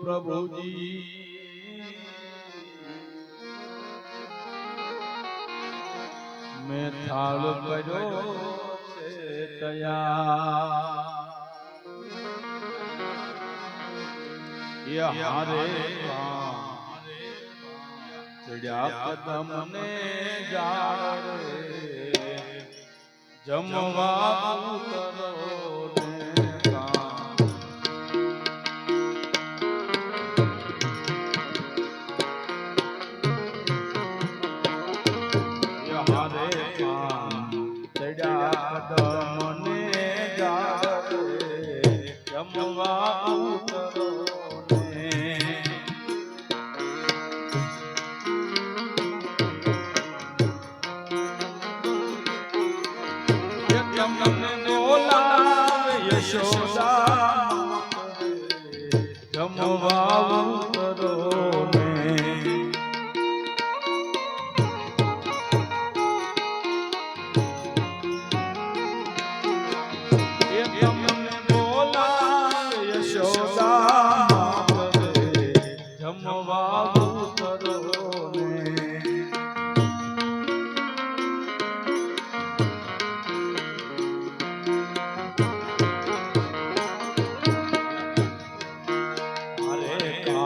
પ્રભુજી. મેં થાળ કર્યો છે તયા હારે ચડ્યા કદમને જાણે જમવા ઉતર.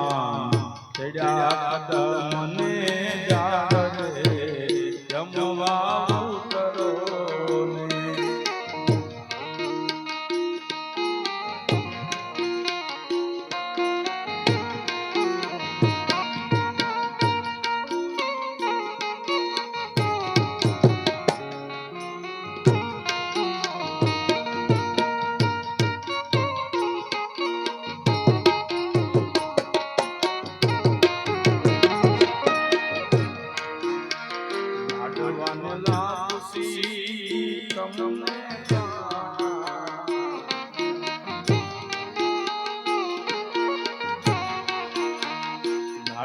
રામ ચડ્યા કદમને જા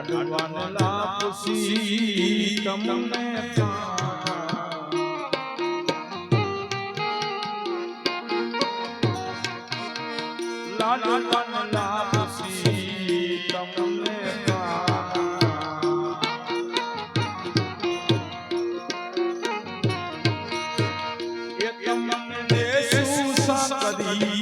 લાડવાનલા ખુશી તમને લાડવાનલા ખુશી તમને એક તમને સુસા કરી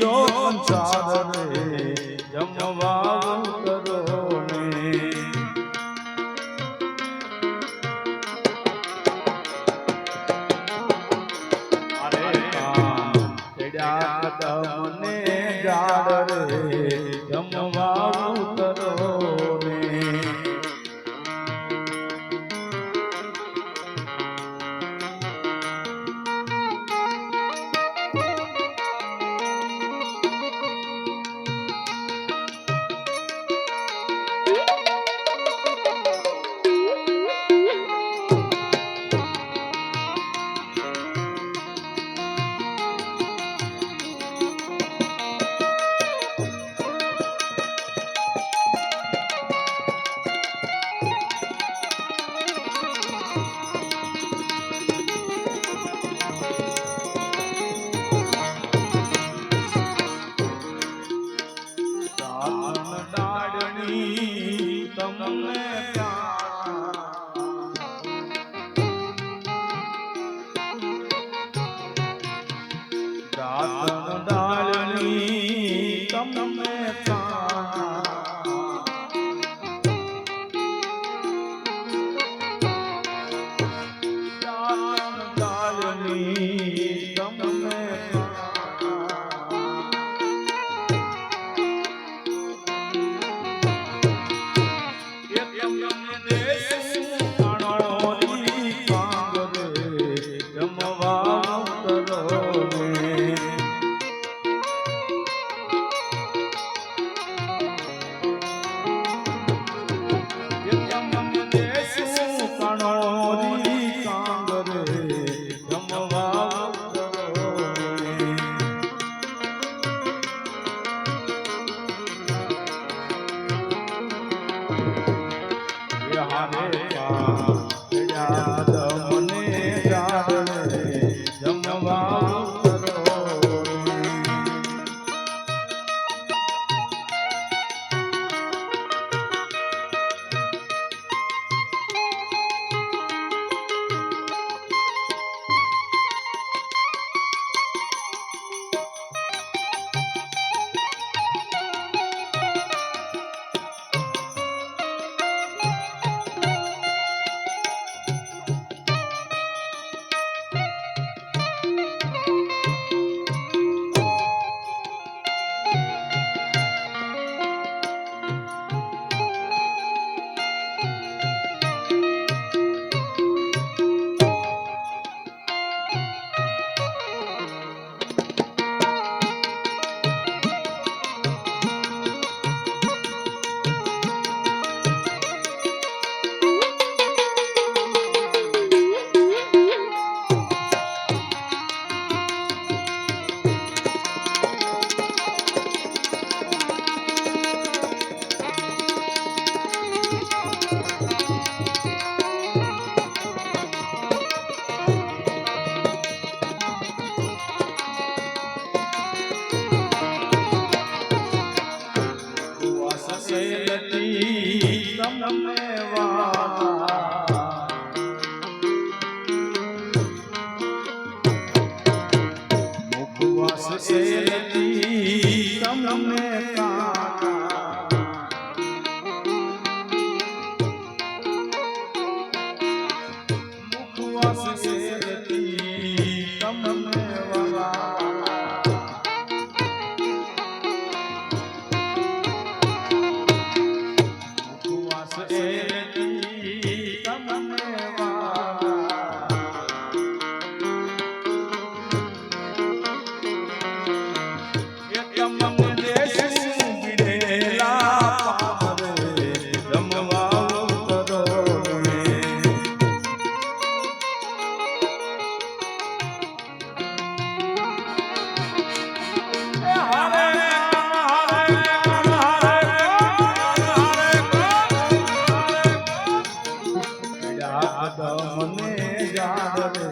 યાદ મને જાવે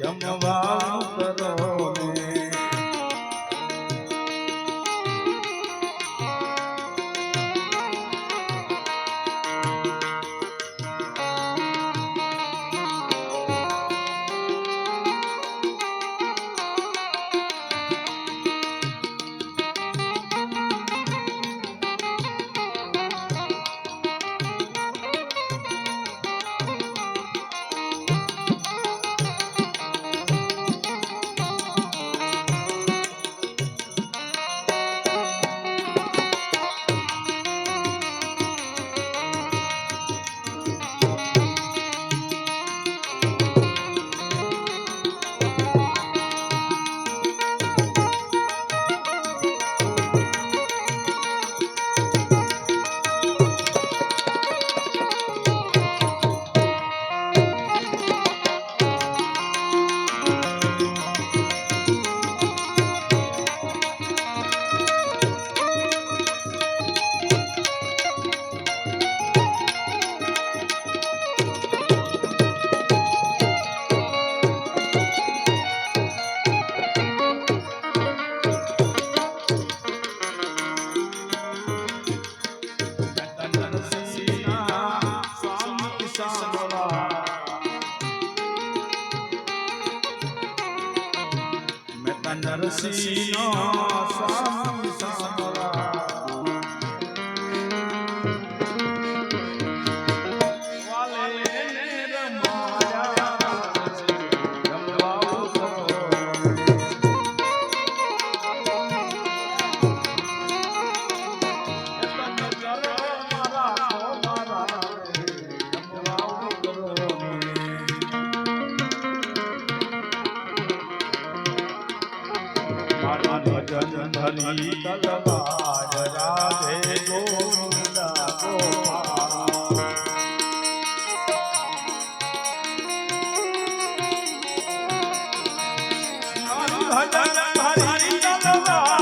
જમવા કરો ને नरसी હરી કલવાર રાધે ગોવિંદા ગોપાલ હરી કલવાર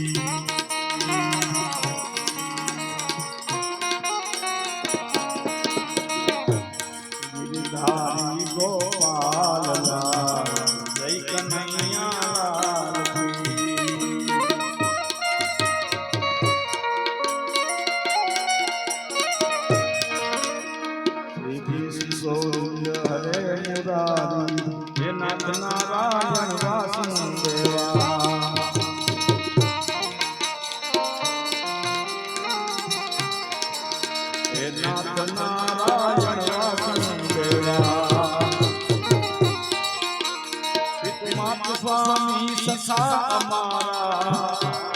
ગૌર્ય હરે મુરારી હે નાથના રાવણ વાસન સ્વામી સખા અમારા